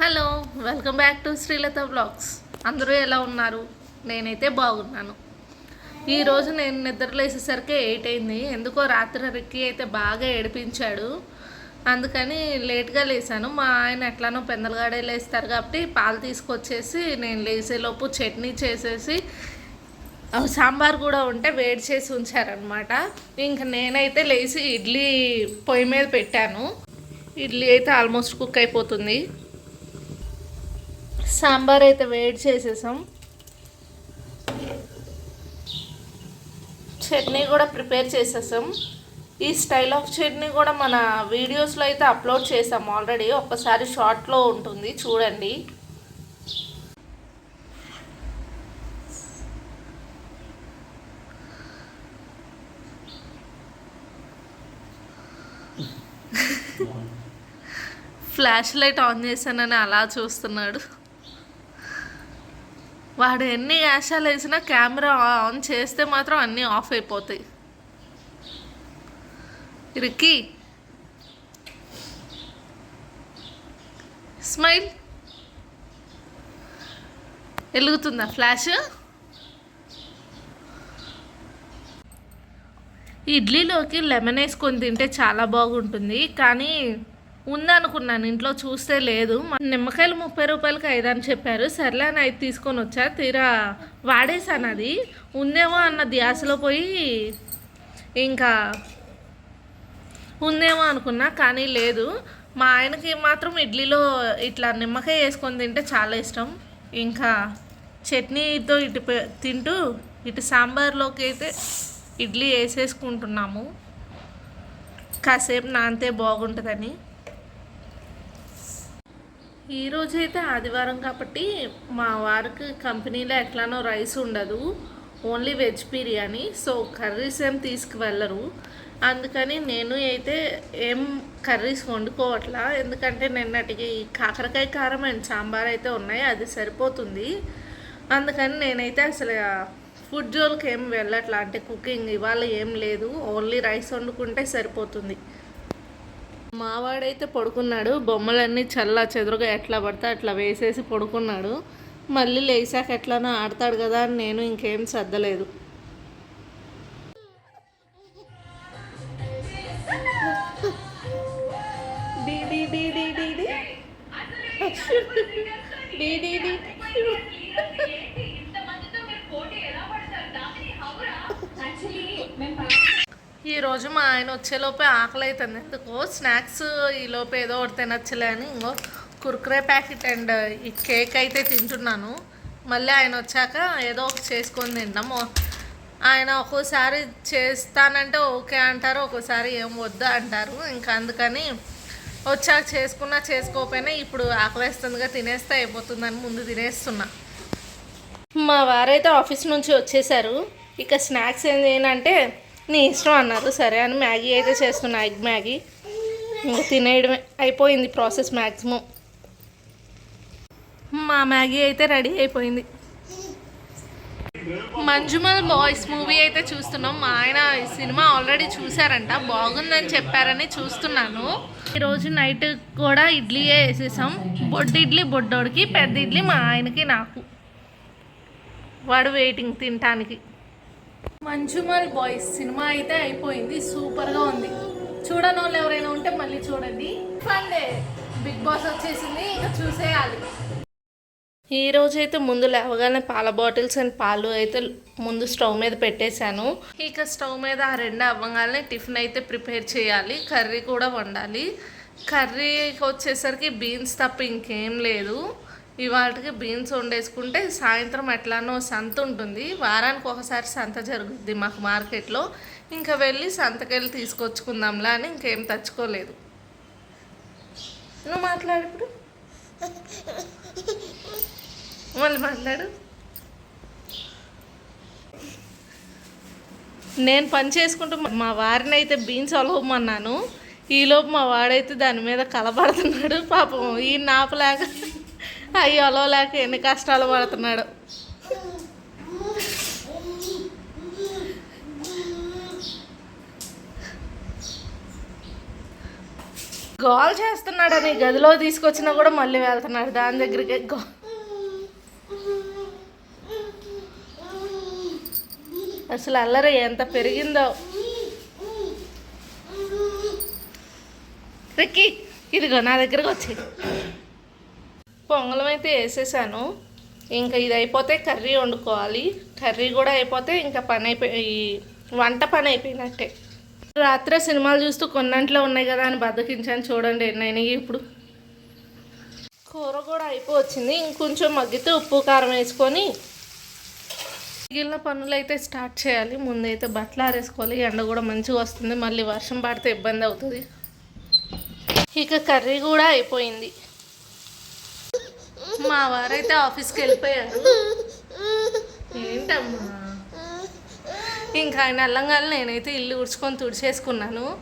Hello welcome back to Srilatha blogs. అందరూ ఎలా ఉన్నారు? నేనైతే బాగున్నాను. ఈరోజు నేను నిద్రలేసేసరికి ఎయిట్ అయింది. ఎందుకో రాత్రి రిక్కి అయితే బాగా ఏడిపించాడు. అందుకని లేట్గా లేసాను. మా ఆయన ఎట్లానో పెందలగాడే లేస్తారు కాబట్టి పాలు తీసుకొచ్చేసి నేను లేసేలోపు చట్నీ చేసేసి ఆ సాంబార్ కూడా ఉంటే వేడి చేసి ఉంచారనమాట ఇంకా నేనైతే లేచి ఇడ్లీ పొయ్యి మీద పెట్టాను. ఇడ్లీ అయితే ఆల్మోస్ట్ కుక్ అయిపోతుంది. సాంబార్ అయితే వేడి చేసేసాం. చట్నీ కూడా ప్రిపేర్ చేసేసాం. ఈ స్టైల్ ఆఫ్ చట్నీ కూడా మన వీడియోస్లో అయితే అప్లోడ్ చేసాం ఆల్రెడీ. ఒక్కసారి షార్ట్లో ఉంటుంది చూడండి. ఫ్లాష్ లైట్ ఆన్ చేశానని అలా చూస్తున్నాడు. వాడు ఎన్ని యాషాలు వేసినా కెమెరా ఆన్ చేస్తే మాత్రం అన్నీ ఆఫ్ అయిపోతాయి. Ricky smile. వెలుగుతుందా ఫ్లాష్? ఇడ్లీలోకి లెమన్ వేసుకొని తింటే చాలా బాగుంటుంది కానీ ఉందనుకున్నాను ఇంట్లో చూస్తే లేదు. నిమ్మకాయలు ముప్పై రూపాయలకి ఐదు అని చెప్పారు. సర్లే అని అయితే తీసుకొని వచ్చా తీరా వాడేసాను అది. ఉందేమో అన్న ధ్యాసలో పోయి ఇంకా ఉందేమో అనుకున్నా కానీ లేదు. మా ఆయనకి మాత్రం ఇడ్లీలో ఇట్లా నిమ్మకాయ వేసుకొని తింటే చాలా ఇష్టం. ఇంకా చట్నీతో ఇటు తింటూ ఇటు సాంబార్లోకి అయితే ఇడ్లీ వేసేసుకుంటున్నాము. కాసేపు నానితే బాగుంటుందని. ఈరోజు అయితే ఆదివారం కాబట్టి మా వారికి కంపెనీలో ఎట్లానో రైస్ ఉండదు. Only veg biryani. So curries ఏం తీసుకువెళ్ళరు. అందుకని నేను అయితే ఏం కర్రీస్ వండుకోవట్లా. ఎందుకంటే నిన్నటికి కాకరకాయ కారం అండ్ సాంబార్ అయితే ఉన్నాయి. అది సరిపోతుంది. అందుకని నేనైతే అసలు ఫుడ్ జోల్కి ఏం వెళ్ళట్లా. అంటే కుకింగ్ ఇవాళ ఏం లేదు. ఓన్లీ రైస్ వండుకుంటే సరిపోతుంది. మావాడైతే పడుకున్నాడు. బొమ్మలన్నీ చల్ల చెదురుగా ఎట్లా పడితే అట్లా వేసేసి పడుకున్నాడు. మళ్ళీ లేచాక ఎట్లానో ఆడతాడు కదా అని నేను ఇంకేం సర్దలేదు. డీ డీ డీ డీ డీ డీ. ఈ రోజు మా ఆయన వచ్చేలోపే ఆకలి అవుతుంది ఎందుకో స్నాక్స్ ఈలోపు ఏదో ఒకటి తినచ్చలే అని ఇంకో కుర్కురే ప్యాకెట్ అండ్ ఈ కేక్ అయితే తింటున్నాను. మళ్ళీ ఆయన వచ్చాక ఏదో ఒకటి చేసుకొని తింటాము ఆయన ఒక్కోసారి చేస్తానంటే ఓకే అంటారు ఒక్కోసారి ఏం వద్దు అంటారు. ఇంకా అందుకని వచ్చాక చేసుకున్నా చేసుకోకపోయినా ఇప్పుడు ఆకలిస్తుందిగా తినేస్తే అయిపోతుందని ముందు తినేస్తున్నా. మా వారైతే ఆఫీస్ నుంచి వచ్చేసారు. ఇక స్నాక్స్ ఏం చేయనంటే నీ ఇష్టం అన్నారు. సరే అని మ్యాగీ అయితే చేస్తున్నా ఎగ్ మ్యాగీ. ఇంకా తినేయడమే. అయిపోయింది ప్రాసెస్ మ్యాక్సిమం మా మ్యాగీ అయితే రెడీ అయిపోయింది. మంజుమల్ బాయ్స్ మూవీ అయితే చూస్తున్నాం. మా ఆయన ఈ సినిమా ఆల్రెడీ చూసారంట బాగుందని చెప్పారని చూస్తున్నాను. ఈరోజు నైట్ కూడా ఇడ్లీయే వేసేసాం బొడ్డు ఇడ్లీ బొడ్డోడికి పెద్ద ఇడ్లీ మా ఆయనకి నాకు. వాడు వెయిటింగ్ తినటానికి. మంజుమల్ బాయ్స్ సినిమా అయితే అయిపోయింది సూపర్గా ఉంది. చూడని వాళ్ళు ఎవరైనా ఉంటే మళ్ళీ చూడండి. ఫండే బిగ్ బాస్ వచ్చేసింది ఇంకా చూసేయాలి. ఈ రోజైతే ముందు లేవగానే పాల బాటిల్స్ అండ్ పాలు అయితే ముందు స్టవ్ మీద పెట్టేశాను. ఇక స్టవ్ మీద ఆ రెండు అవ్వగానే టిఫిన్ అయితే ప్రిపేర్ చేయాలి కర్రీ కూడా వండాలి. కర్రీకి వచ్చేసరికి బీన్స్ తప్ప ఇంకేం లేదు. ఇవాళకి బీన్స్ వండేసుకుంటే సాయంత్రం ఎట్లానో సంత ఉంటుంది. వారానికి ఒకసారి సంత జరుగుద్ది మాకు మార్కెట్లో. ఇంకా వెళ్ళి సంతకెళ్ళి తీసుకొచ్చుకుందాంలా అని ఇంకేం తచ్చుకోలేదు. నువ్వు మాట్లాడు ఇప్పుడు. మళ్ళీ మాట్లాడు. నేను పని చేసుకుంటూ మా వారిని అయితే బీన్స్ అలవమన్నాను. ఈలోపు మా వాడైతే దాని మీద కలబడుతున్నాడు. పాపం ఈ నాపలేక అయ్యి అలవలేక ఎన్ని కష్టాలు పడుతున్నాడు. గోల్ చేస్తున్నాడని గదిలో తీసుకొచ్చినా కూడా మళ్ళీ వెళ్తున్నాడు. దాని దగ్గరికి గో అసలు అల్లరి ఎంత పెరిగిందో. రిక్కి ఇదిగో నా దగ్గరకు వచ్చాయి. పొంగలం అయితే వేసేసాను. ఇంకా ఇది అయిపోతే కర్రీ వండుకోవాలి. కర్రీ కూడా అయిపోతే ఇంకా పని అయిపోయి వంట పని అయిపోయినట్టే రాత్రే సినిమాలు చూస్తూ కొన్నంట్లో ఉన్నాయి కదా అని బద్దకించాను చూడండి నేను ఇప్పుడు. కూర కూడా అయిపోవచ్చింది. ఇంకొంచెం మగ్గితే ఉప్పు కారం వేసుకొని మిగిలిన పనులు అయితే స్టార్ట్ చేయాలి. ముందైతే బట్టలు ఆరేసుకోవాలి. ఎండ కూడా మంచిగా వస్తుంది. మళ్ళీ వర్షం పడితే ఇబ్బంది అవుతుంది. ఇక కర్రీ కూడా అయిపోయింది. మా వారైతే ఆఫీస్కి వెళ్ళిపోయారు. ఏంటమ్మా? ఇంకా ఆయన అల్లంగానే నేనైతే ఇల్లు ఉడుచుకొని తుడిచేసుకున్నాను.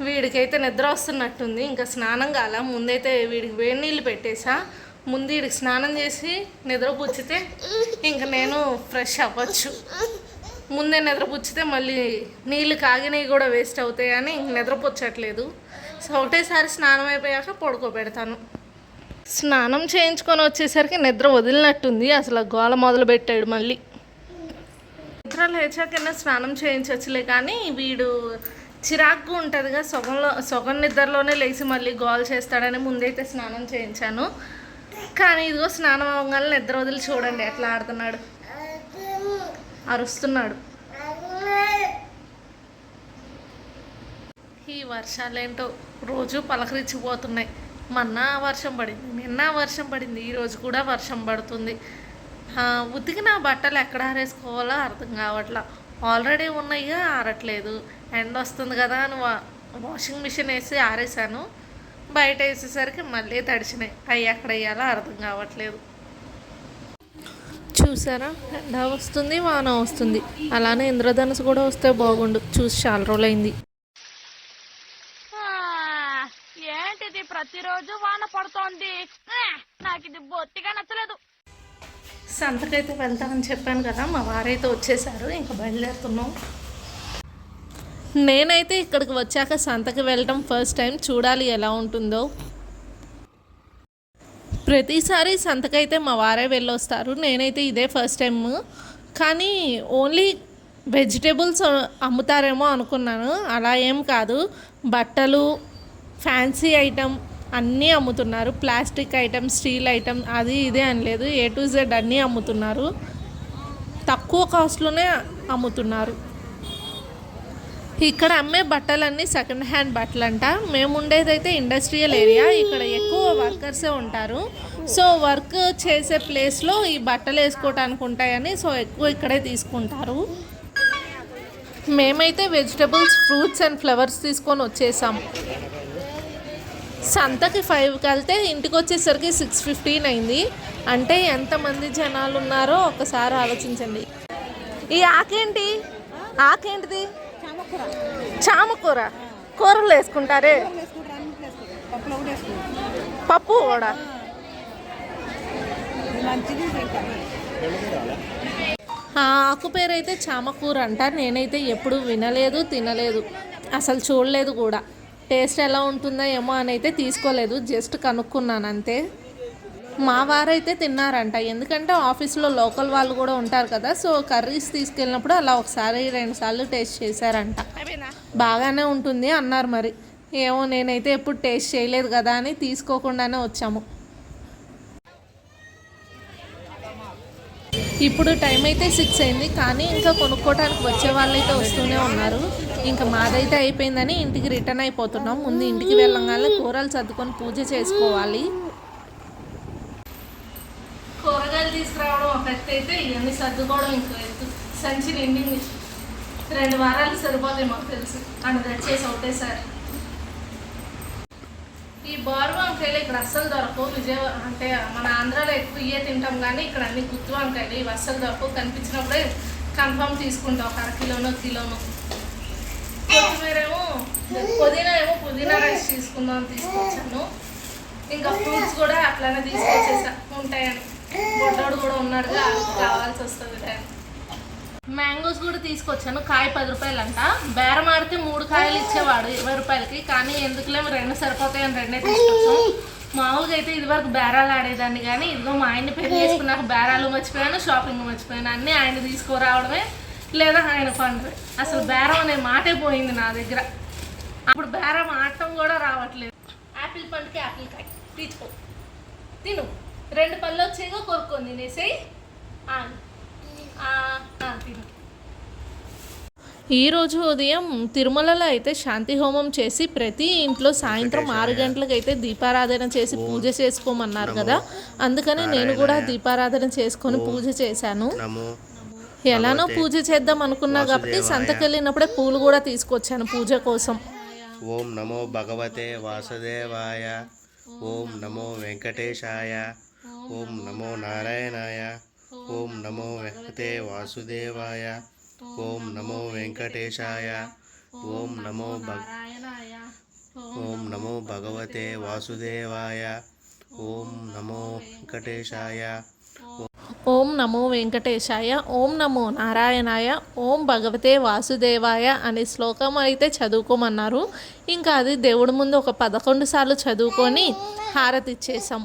వీడికైతే నిద్ర వస్తున్నట్టుంది. ఇంకా స్నానం కాల. ముందైతే వీడికి వేడి నీళ్ళు పెట్టేసా. ముందు వీడికి స్నానం చేసి నిద్ర పుచ్చితే ఇంకా నేను ఫ్రెష్ అవ్వచ్చు. ముందే నిద్ర పుచ్చితే మళ్ళీ నీళ్ళు కాగినవి కూడా వేస్ట్ అవుతాయని ఇంక నిద్ర పుచ్చట్లేదు. సో ఒకటేసారి స్నానం అయిపోయాక పడుకోబెడతాను. స్నానం చేయించుకొని వచ్చేసరికి నిద్ర వదిలినట్టుంది. అసలు గోల మొదలు పెట్టాడు మళ్ళీ. నిద్ర లేచాకైనా స్నానం చేయించవచ్చులే కానీ వీడు చిరాకుగా ఉంటుందిగా సగంలో సగం నిద్రలోనే లేచి మళ్ళీ గోల్ చేస్తాడని ముందైతే స్నానం చేయించాను. కానీ ఇదిగో స్నానం అవ్వగానే నిద్ర వదిలి చూడండి ఎట్లా ఆడుతున్నాడు. అరుస్తున్నాడు. ఈ వర్షాలేంటో రోజు పలకరించిపోతున్నాయి. మొన్న వర్షం పడింది. నిన్న వర్షం పడింది. ఈరోజు కూడా వర్షం పడుతుంది. ఆ, ఉతికిన బట్టలు ఎక్కడ ఆరేసుకోవాలో అర్థం కావట్లా. ఆల్రెడీ ఉన్నాయిగా ఆరట్లేదు. ఎండ వస్తుంది కదా అని వా- వాషింగ్ మిషన్ వేసి ఆరేసాను బయట వేసేసరికి మళ్ళీ తడిచినాయి. అవి ఎక్కడ వేయాలో అర్థం కావట్లేదు. చూసారా? ఎండ వస్తుంది వాన వస్తుంది. అలానే ఇంద్రధనుసు కూడా వస్తే బాగుండు. చూసి చాలా రోజులైంది ఆ, ఏంటిది ప్రతిరోజు వాన పడుతోంది. నాకు ఇది బొత్తిగా నచ్చలేదు. సంతకైతే వెళ్తామని చెప్పాను కదా మా వారైతే వచ్చేసారు ఇంకా బయలుదేరుతున్నాం. నేనైతే ఇక్కడికి వచ్చాక సంతకి వెళ్ళటం ఫస్ట్ టైం చూడాలి ఎలా ఉంటుందో. ప్రతిసారి సంతకైతే మా వారే వెళ్ళొస్తారు నేనైతే ఇదే ఫస్ట్ టైం కానీ ఓన్లీ వెజిటేబుల్స్ అమ్ముతారేమో అనుకున్నాను అలా ఏం కాదు. బట్టలు ఫ్యాన్సీ ఐటమ్ అన్నీ అమ్ముతున్నారు. ప్లాస్టిక్ ఐటమ్ స్టీల్ ఐటమ్ అది ఇదే అని లేదు. ఏ టు జెడ్ అన్నీ అమ్ముతున్నారు. తక్కువ కాస్ట్లోనే అమ్ముతున్నారు. ఇక్కడ అమ్మే బట్టలన్నీ సెకండ్ హ్యాండ్ బట్టలు అంట మేము ఉండేదైతే ఇండస్ట్రియల్ ఏరియా. ఇక్కడ ఎక్కువ వర్కర్సే ఉంటారు. సో వర్క్ చేసే ప్లేస్లో ఈ బట్టలు వేసుకోవటానికి ఉంటాయని సో ఎక్కువ ఇక్కడే తీసుకుంటారు. మేమైతే వెజిటబుల్స్ ఫ్రూట్స్ అండ్ ఫ్లవర్స్ తీసుకొని వచ్చేసాం. సంతకి ఫైవ్కి వెళ్తే ఇంటికి వచ్చేసరికి సిక్స్ ఫిఫ్టీన్ అయింది. అంటే ఎంతమంది జనాలు ఉన్నారో ఒకసారి ఆలోచించండి. ఈ ఆకేంటి? ఆకేంటిది? చామకూర. కూరలు వేసుకుంటారే? పప్పు కూడా. ఆ ఆకు పేరు అయితే చామకూర అంట. నేనైతే ఎప్పుడు వినలేదు తినలేదు. అసలు చూడలేదు కూడా. టేస్ట్ ఎలా ఉంటుందో ఏమో అని అయితే తీసుకోలేదు జస్ట్ కనుక్కున్నాను అంతే. మా వారైతే తిన్నారంట ఎందుకంటే ఆఫీస్లో లోకల్ వాళ్ళు కూడా ఉంటారు కదా సో కర్రీస్ తీసుకెళ్ళినప్పుడు అలా ఒకసారి రెండు సార్లు టేస్ట్ చేశారంట. బాగానే ఉంటుంది అన్నారు మరి. ఏమో నేనైతే ఎప్పుడు టేస్ట్ చేయలేదు కదా అని తీసుకోకుండానే వచ్చాము. ఇప్పుడు టైం అయితే సిక్స్ అయింది కానీ ఇంకా కొనుక్కోవడానికి వచ్చే వాళ్ళైతే వస్తూనే ఉన్నారు. ఇంకా మాదైతే అయిపోయిందని ఇంటికి రిటర్న్ అయిపోతున్నాం. ముందు ఇంటికి వెళ్ళగానే కూరలు సర్దుకొని పూజ చేసుకోవాలి. కూరగాయలు తీసుకురావడం ఒక అయితే ఇవన్నీ సర్దుకోవడం ఇంకో ఎత్తు. సంచి నిండింది రెండు వారాలు సరిపోతాయి మాకు తెలుసు. అని తెచ్చేసి ఒకటేసారి. ఈ బోర్ వంకాయలు ఇక్కడ అస్సలు దొరకవు. విజయవాడ అంటే మన ఆంధ్రాలో ఎక్కువ ఇవే తింటాం కానీ ఇక్కడ అన్ని గుత్తు వంకాయలు ఇవి అస్సలు దొరకవు. కనిపించినప్పుడే కన్ఫామ్ తీసుకుంటాం. ఒక అర కిలోనో కిలోనో. కొత్తిమీర పుదీనా ఏమో పుదీనా రైస్ తీసుకుందాం అని తీసుకొచ్చాను. ఇంకా ఫ్రూట్స్ కూడా అట్లానే తీసుకొచ్చేసా. ఉంటాయని. బొడ్డోడు కూడా ఉన్నాడుగా కావాల్సి వస్తుంది టైం మ్యాంగోస్ కూడా తీసుకొచ్చాను. కాయ పది రూపాయలు అంట బేరం ఆడితే మూడు కాయలు ఇచ్చేవాడు ఇరవై రూపాయలకి. కానీ ఎందుకులే రెండు సరిపోతాయని రెండే తీసుకొచ్చాం. మామూలుగా అయితే ఇదివరకు బేరాలు ఆడేదాన్ని కానీ ఇదిగో మా ఆయన్ని పెళ్ళి చేసుకున్నాక బేరాలు మర్చిపోయాను షాపింగ్ మర్చిపోయాను. అన్నీ ఆయన తీసుకురావడమే. లేదా ఆయన పండుగ అసలు బేరం అనే మాటే పోయింది నా దగ్గర. అప్పుడు బేరం ఆడటం కూడా రావట్లేదు. యాపిల్ పండుకి యాపిల్ కాయ. తీసుకో. తిను. రెండు పళ్ళు వచ్చేగా కొరుక్కొని తినేసేయి. ఆ, ఆ, ఆ, తిను. ఈరోజు ఉదయం తిరుమలలో అయితే శాంతి హోమం చేసి ప్రతి ఇంట్లో సాయంత్రం ఆరు గంటలకు అయితే దీపారాధన చేసి పూజ చేసుకోమన్నారు కదా. అందుకని నేను కూడా దీపారాధన చేసుకొని పూజ చేశాను. ఎలానో పూజ చేద్దాం అనుకున్నా కాబట్టి సంతకెళ్ళినప్పుడే పూలు కూడా తీసుకొచ్చాను పూజ కోసం. ఓం నమో భగవతే వాసుదేవాయ. ఓం నమో వెంకటేశాయ. ఓం నమో నారాయణాయ. ఓం నమో వెంకటే వాసుదేవాయ. ఓం నమో వెంకటేశాయ. ఓం నమో ఓం నమో భగవతే వాసుదేవాయ. ఓం నమో వెంకటేశాయ. ఓం నమో వెంకటేశాయ ఓం నమో నారాయణాయ ఓం భగవతే వాసుదేవాయ అనే శ్లోకం అయితే చదువుకోమన్నారు. ఇంకా అది దేవుడి ముందు ఒక పదకొండు సార్లు చదువుకొని హారతి ఇచ్చేసాం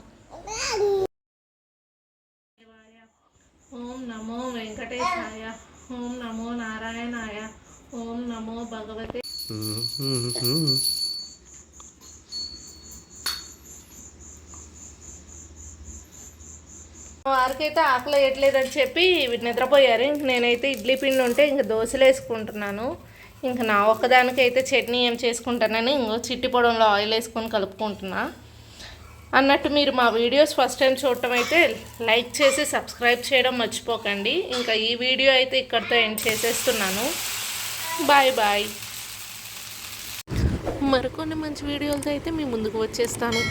ఓం నమో వెంకటేశాయ ఓం నమో నారాయణాయ ఓం నమో భగవతే వారికైతే ఆకలి వేయట్లేదని చెప్పి నిద్రపోయారు. ఇంక నేనైతే ఇడ్లీ పిండి ఉంటే ఇంక దోశలు వేసుకుంటున్నాను. ఇంక నా ఒక్కదానికైతే చట్నీ ఏం చేసుకుంటానని ఇంకో చిట్టి పొడంలో ఆయిల్ వేసుకొని కలుపుకుంటున్నా. అన్నట్టు మీరు మా వీడియోస్ ఫస్ట్ టైం చూడటం అయితే లైక్ చేసి సబ్స్క్రైబ్ చేయడం మర్చిపోకండి. ఇంకా ఈ వీడియో అయితే ఇక్కడితో ఎండ్ చేసేస్తున్నాను. Bye bye. మరికొన్ని మంచి వీడియోలతో అయితే మీ ముందుకు వచ్చేస్తాను.